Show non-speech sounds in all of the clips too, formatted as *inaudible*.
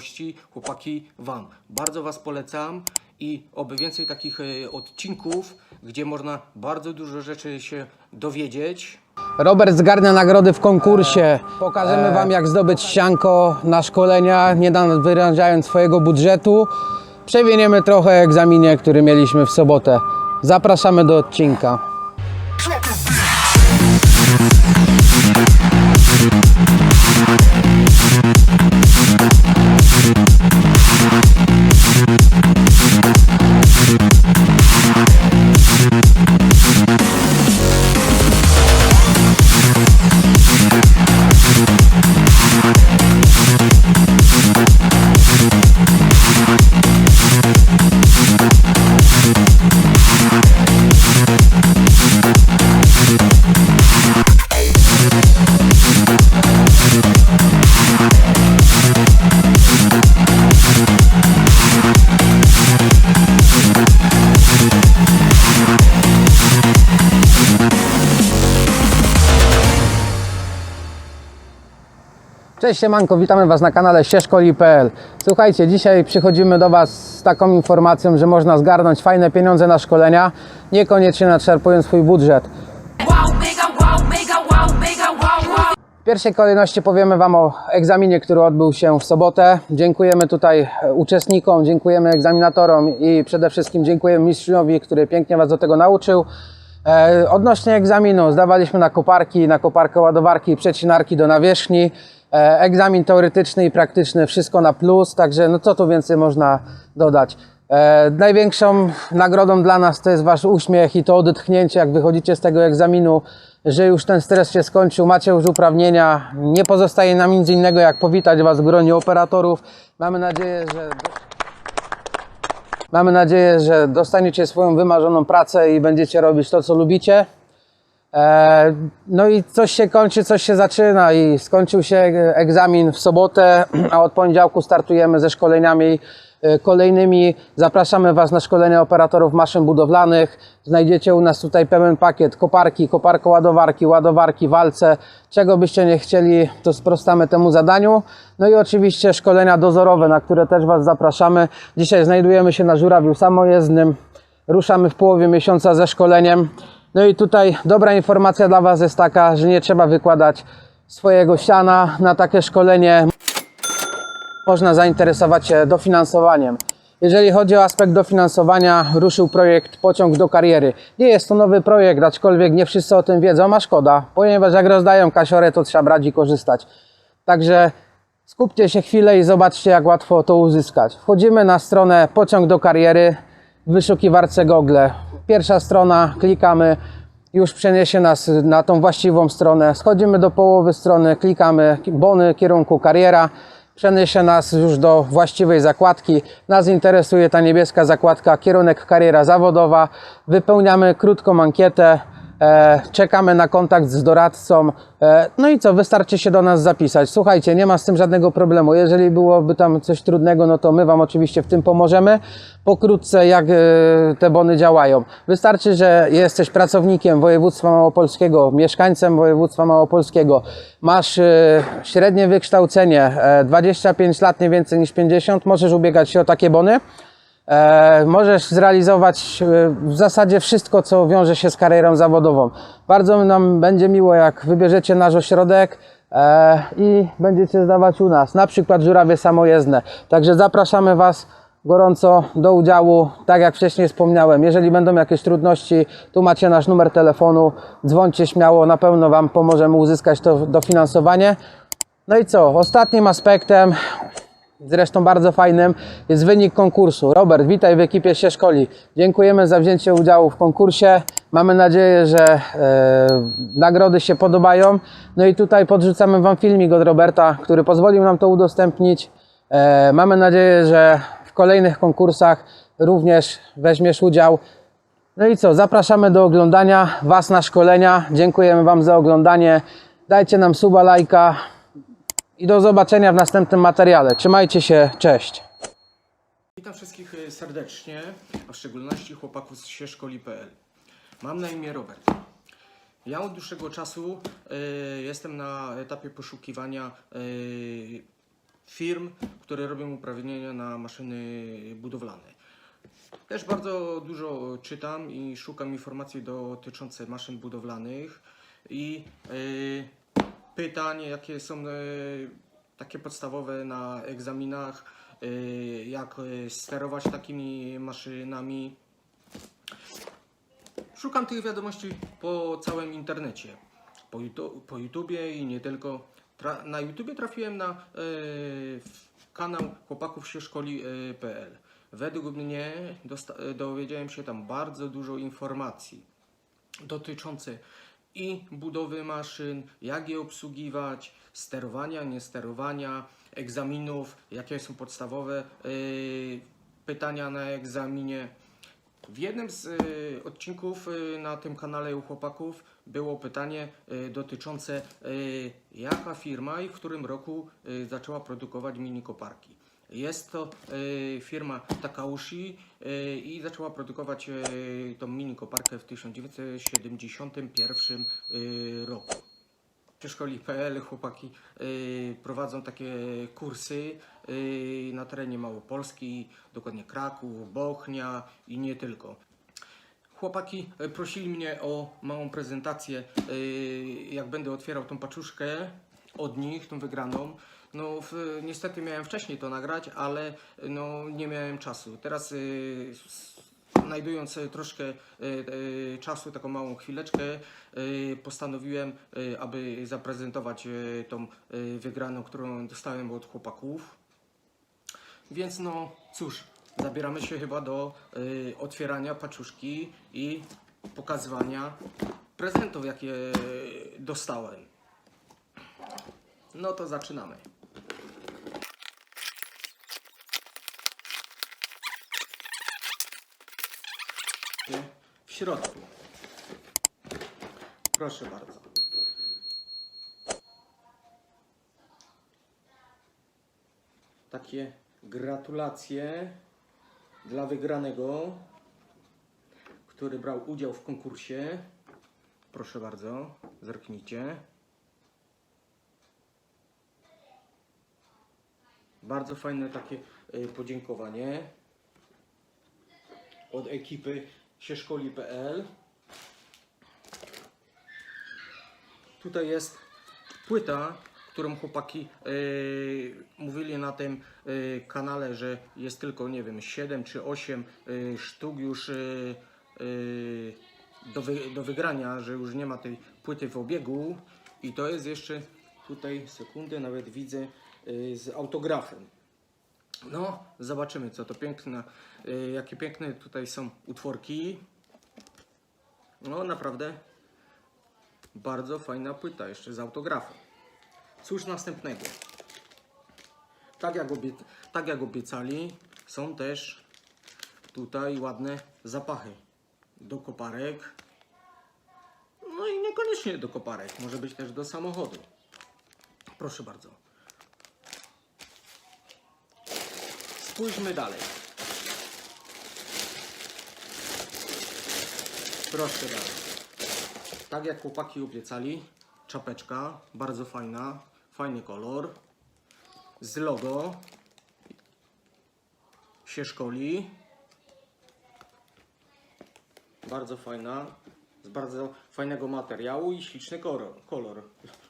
kolejności, chłopaki, Wam. Bardzo Was polecam i oby więcej takich e, odcinków, gdzie można bardzo dużo rzeczy się dowiedzieć. Robert zgarnia nagrody w konkursie. Pokażemy Wam, jak zdobyć sianko na szkolenia, nie wyrężając swojego budżetu. Przewiniemy trochę egzaminie, który mieliśmy w sobotę. Zapraszamy do odcinka. Cześć Siemanko, witamy Was na kanale ścieżkoli.pl Słuchajcie, dzisiaj przychodzimy do Was z taką informacją, że można zgarnąć fajne pieniądze na szkolenia, niekoniecznie nadszarpując swój budżet. W pierwszej kolejności powiemy Wam o egzaminie, który odbył się w sobotę. Dziękujemy tutaj e, uczestnikom, dziękujemy egzaminatorom i przede wszystkim dziękujemy mistrzowi, który pięknie Was do tego nauczył. E, odnośnie egzaminu zdawaliśmy na koparki, na koparkę ładowarki przecinarki do nawierzchni. E, egzamin teoretyczny i praktyczny, wszystko na plus, także no co tu więcej można dodać. E, największą nagrodą dla nas to jest Wasz uśmiech i to odetchnięcie, jak wychodzicie z tego egzaminu, że już ten stres się skończył, macie już uprawnienia. Nie pozostaje nam nic innego, jak powitać Was w gronie operatorów. Mamy nadzieję, że. Mamy nadzieję, że dostaniecie swoją wymarzoną pracę i będziecie robić to, co lubicie. E, No i coś się kończy, coś się zaczyna i skończył się egzamin w sobotę, *clears throat* a od poniedziałku startujemy ze szkoleniami e, kolejnymi. Zapraszamy Was na szkolenia operatorów maszyn budowlanych. Znajdziecie u nas tutaj pełen pakiet koparki, koparko-ładowarki, ładowarki, walce. Czego byście nie chcieli, to sprostamy temu zadaniu. No i oczywiście szkolenia dozorowe, na które też Was zapraszamy. Dzisiaj znajdujemy się na Żurawiu Samojezdnym. Ruszamy w połowie miesiąca ze szkoleniem. No i tutaj dobra informacja dla Was jest taka, że nie trzeba wykładać swojego siana na takie szkolenie. Można zainteresować się dofinansowaniem. Jeżeli chodzi o aspekt dofinansowania, ruszył projekt Pociąg do kariery. Nie jest to nowy projekt, aczkolwiek nie wszyscy o tym wiedzą, a szkoda, ponieważ jak rozdają kasiorę, to trzeba brać i korzystać. Także skupcie się chwilę i zobaczcie, jak łatwo to uzyskać. Wchodzimy na stronę Pociąg do kariery w wyszukiwarce Google. Pierwsza strona, klikamy, już przeniesie nas na tą właściwą stronę. Schodzimy do połowy strony, klikamy bony kierunku kariera. Przeniesie nas już do właściwej zakładki. Nas interesuje ta niebieska zakładka kierunek kariera zawodowa. Wypełniamy krótką ankietę. E, czekamy na kontakt z doradcą. E, no i co, wystarczy się do nas zapisać. Słuchajcie, nie ma z tym żadnego problemu. Jeżeli byłoby tam coś trudnego, no to my Wam oczywiście w tym pomożemy. Pokrótce, jak e, te bony działają. Wystarczy, że jesteś pracownikiem województwa małopolskiego, mieszkańcem województwa małopolskiego, masz średnie wykształcenie, e, 25 lat, nie więcej niż 50, możesz ubiegać się o takie bony. E, możesz zrealizować e, w zasadzie wszystko, co wiąże się z karierą zawodową. Bardzo nam będzie miło, jak wybierzecie nasz ośrodek e, i będziecie zdawać u nas, na przykład żurawie samojezdne. Także zapraszamy Was gorąco do udziału. Tak jak wcześniej wspomniałem, jeżeli będą jakieś trudności, tu macie nasz numer telefonu, dzwońcie śmiało, na pewno Wam pomożemy uzyskać to dofinansowanie. No i co? Ostatnim aspektem Zresztą bardzo fajnym jest wynik konkursu. Robert, witaj w ekipie się szkoli. Dziękujemy za wzięcie udziału w konkursie. Mamy nadzieję, że e, nagrody się podobają. No i tutaj podrzucamy Wam filmik od Roberta, który pozwolił nam to udostępnić. E, mamy nadzieję, że w kolejnych konkursach również weźmiesz udział. No i co, zapraszamy do oglądania Was na szkolenia. Dziękujemy Wam za oglądanie. Dajcie nam suba, lajka i do zobaczenia w następnym materiale. Trzymajcie się, cześć. Witam wszystkich e, serdecznie, a w szczególności chłopaków z sieszkoli.pl. Mam na imię Robert. Ja od dłuższego czasu e, jestem na etapie poszukiwania e, firm, które robią uprawnienia na maszyny budowlane. Też bardzo dużo czytam i szukam informacji dotyczących maszyn budowlanych i e, pytań, jakie są e, takie podstawowe na egzaminach, e, jak e, sterować takimi maszynami. Szukam tych wiadomości po całym internecie, po, YouTube, po YouTubie i nie tylko. Tra- na YouTubie trafiłem na w kanał chłopaków się szkoli.pl. Według mnie dowiedziałem się tam bardzo dużo informacji dotyczące i budowy maszyn, jak je obsługiwać, sterowania, niesterowania, egzaminów, jakie są podstawowe yy, pytania na egzaminie. W jednym z y, odcinków y, na tym kanale u chłopaków było pytanie y, dotyczące y, jaka firma i w którym roku y, zaczęła produkować mini koparki. Jest to y, firma Takaushi y, i zaczęła produkować y, tą mini koparkę w 1971 y, roku. Przy szkoli.pl chłopaki prowadzą takie kursy na terenie Małopolski, dokładnie Kraków, Bochnia i nie tylko. Chłopaki prosili mnie o małą prezentację, jak będę otwierał tą paczuszkę od nich, tą wygraną. No w, niestety miałem wcześniej to nagrać, ale no, nie miałem czasu. Teraz y, znajdując y, troszkę y, y, czasu, taką małą chwileczkę, y, postanowiłem, y, aby zaprezentować y, tą y, wygraną, którą dostałem od chłopaków. Więc no cóż, zabieramy się chyba do y, otwierania paczuszki i pokazywania prezentów, jakie dostałem. No to zaczynamy. W środku. Proszę bardzo. Takie gratulacje dla wygranego, który brał udział w konkursie. Proszę bardzo, zerknijcie. Bardzo fajne takie y, podziękowanie od ekipy sieszkoli.pl. Tutaj jest płyta, którą chłopaki y, mówili na tym y, kanale, że jest tylko, nie wiem, 7 czy 8 y, sztuk już y, y, do, wy, do wygrania, że już nie ma tej płyty w obiegu. I to jest jeszcze tutaj, sekundę, nawet widzę, z autografem. No, zobaczymy, co to piękne, y, jakie piękne tutaj są utworki. No, naprawdę bardzo fajna płyta, jeszcze z autografem. Cóż następnego? Tak jak, obie, tak jak obiecali, są też tutaj ładne zapachy do koparek. No i niekoniecznie do koparek, może być też do samochodu. Proszę bardzo. Spójrzmy dalej. Proszę dalej. Tak jak chłopaki obiecali, czapeczka, bardzo fajna, fajny kolor, z logo się szkoli. Bardzo fajna, z bardzo fajnego materiału i śliczny kolor. kolor.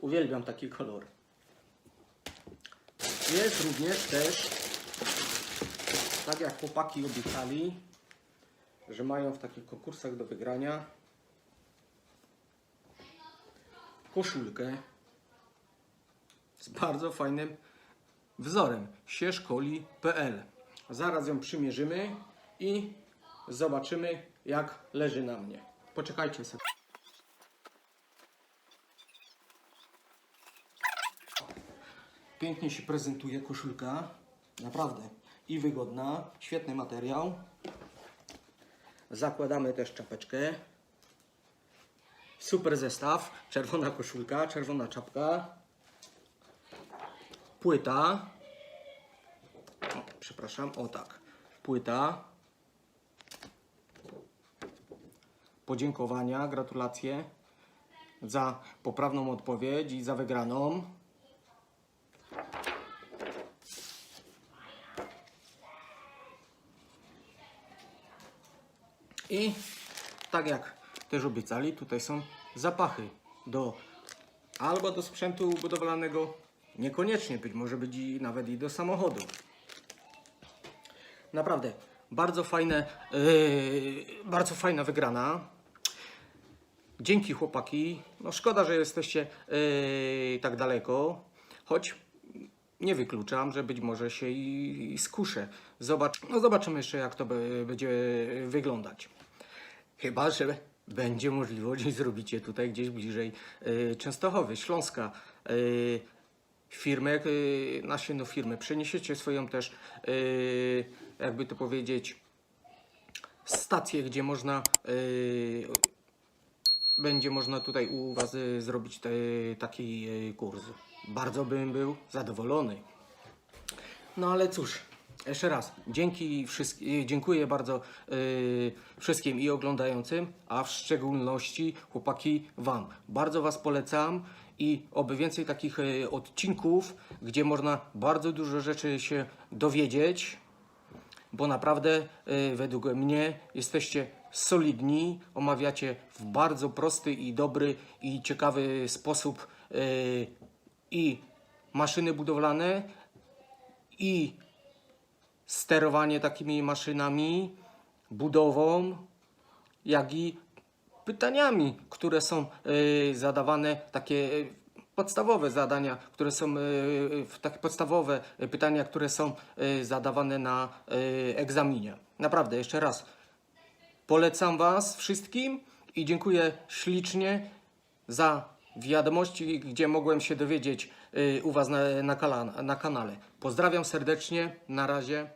Uwielbiam taki kolor. Jest również też, tak jak chłopaki obiecali, że mają w takich konkursach do wygrania koszulkę z bardzo fajnym wzorem sieszkoli.pl. Zaraz ją przymierzymy i zobaczymy jak leży na mnie. Poczekajcie sobie. Pięknie się prezentuje koszulka. Naprawdę. I wygodna. Świetny materiał. Zakładamy też czapeczkę. Super zestaw. Czerwona koszulka, czerwona czapka. Płyta. O, przepraszam, o tak. Płyta. Podziękowania, gratulacje za poprawną odpowiedź i za wygraną. I tak jak też obiecali, tutaj są zapachy do albo do sprzętu budowlanego, niekoniecznie, być może być i nawet i do samochodu. Naprawdę, bardzo fajne, yy, bardzo fajna wygrana. Dzięki chłopaki. No szkoda, że jesteście yy, tak daleko, choć nie wykluczam, że być może się i, skuszę. Zobacz, no zobaczymy jeszcze, jak to będzie wyglądać. Chyba, że będzie możliwość i zrobicie tutaj gdzieś bliżej y, Częstochowy, Śląska. Y, firmę, y, nasienną firmę. Przeniesiecie swoją też, y, jakby to powiedzieć, stację, gdzie można y, będzie można tutaj u Was y, zrobić te, taki y, kurs. Bardzo bym był zadowolony. No ale cóż, jeszcze raz, dzięki wszystkim, dziękuję bardzo y, wszystkim i oglądającym, a w szczególności chłopaki Wam. Bardzo Was polecam i oby więcej takich y, odcinków, gdzie można bardzo dużo rzeczy się dowiedzieć, bo naprawdę y, według mnie jesteście solidni, omawiacie w bardzo prosty i dobry i ciekawy sposób y, i maszyny budowlane, i sterowanie takimi maszynami, budową, jak i pytaniami, które są y, zadawane, takie y, podstawowe zadania, które są, takie podstawowe pytania, które są zadawane na egzaminie. Naprawdę, jeszcze raz, polecam Was wszystkim i dziękuję ślicznie za wiadomości, gdzie mogłem się dowiedzieć y, u Was na, na, na kanale. Pozdrawiam serdecznie, na razie.